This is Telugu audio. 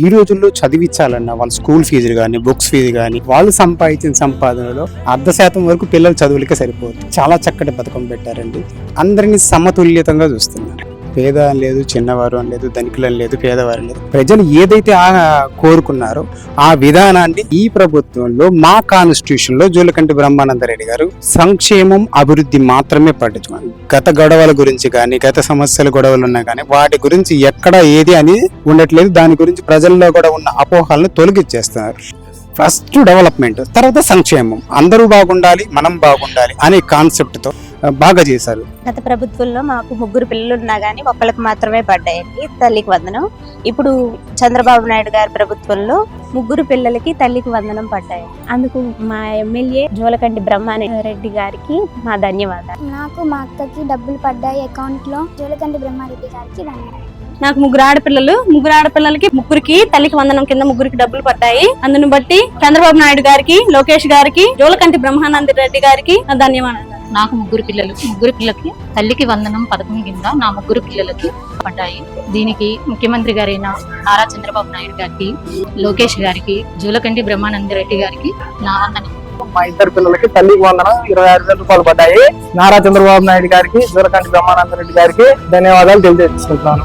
ఈ రోజుల్లో చదివించాలన్నా వాళ్ళ స్కూల్ ఫీజులు కానీ బుక్స్ ఫీజు కానీ వాళ్ళు సంపాదించిన సంపాదనలో అర్ధ శాతం వరకు పిల్లల చదువులకే సరిపోతుంది చాలా చక్కటి పథకం పెట్టారండి. అందరినీ సమతుల్యతంగా చూస్తుంది పేద అని లేదు చిన్నవారు అని లేదు ధనికులని అని లేదు పేదవారు లేదు. ప్రజలు ఏదైతే ఆ కోరుకున్నారో ఆ విధానాన్ని ఈ ప్రభుత్వంలో మా కాన్స్టిట్యూషన్లో జోలకంటి బ్రహ్మానందరెడ్డి గారు సంక్షేమం అభివృద్ధి మాత్రమే పట్టించుకోండి గత గొడవల గురించి కానీ గత సమస్యల గొడవలు ఉన్నా కానీ వాటి గురించి ఎక్కడ ఏది అని ఉండట్లేదు. దాని గురించి ప్రజల్లో కూడా ఉన్న అపోహలను తొలగిచ్చేస్తున్నారు ఫస్ట్ డెవలప్మెంట్ తర్వాత సంక్షేమం. అందరూ బాగుండాలి మనం బాగుండాలి అనే కాన్సెప్ట్తో బాగా చేశారు. గత ప్రభుత్వంలో మాకు ముగ్గురు పిల్లలు ఉన్నా గానీ ఒక్కళ్ళకి మాత్రమే పడ్డాయండి. తల్లికి వందనం. ఇప్పుడు చంద్రబాబు నాయుడు గారి ప్రభుత్వంలో ముగ్గురు పిల్లలకి తల్లికి వందనం పడ్డాయి అందుకు మా ఎమ్మెల్యే జోలకంటి బ్రహ్మారెడ్డి గారికి మా ధన్యవాదాలు. నాకు మా అక్కకి డబ్బులు పడ్డాయి అకౌంట్లో జోలకంటి బ్రహ్మారెడ్డి గారికి ధన్యవాదాలు. నాకు ముగ్గురు ఆడపిల్లలు. ముగ్గురు ఆడపిల్లలకి ముగ్గురికి తల్లికి వందనం కింద ముగ్గురికి డబ్బులు పడ్డాయి. అందును బట్టి చంద్రబాబు నాయుడు గారికి లోకేష్ గారికి జోలకంటి బ్రహ్మానంద రెడ్డి గారికి ధన్యవాదాలు. నాకు ముగ్గురు పిల్లలు ముగ్గురు పిల్లలకి తల్లికి వందనం పథకం కింద నా ముగ్గురు పిల్లలకి పడ్డాయి. దీనికి ముఖ్యమంత్రి గారైన నారా చంద్రబాబు నాయుడు గారికి లోకేష్ గారికి జూలకంటి బ్రహ్మానంద రెడ్డి గారికి నా వందనం. మా ఇద్దరు పిల్లలకి తల్లికి వందనం ఇరవై ఆరు వేల రూపాయలు పడ్డాయి. నారా చంద్రబాబు నాయుడు గారికి జూరకంటి బ్రహ్మానంద రెడ్డి గారికి ధన్యవాదాలు తెలియజేసుకుంటున్నాను.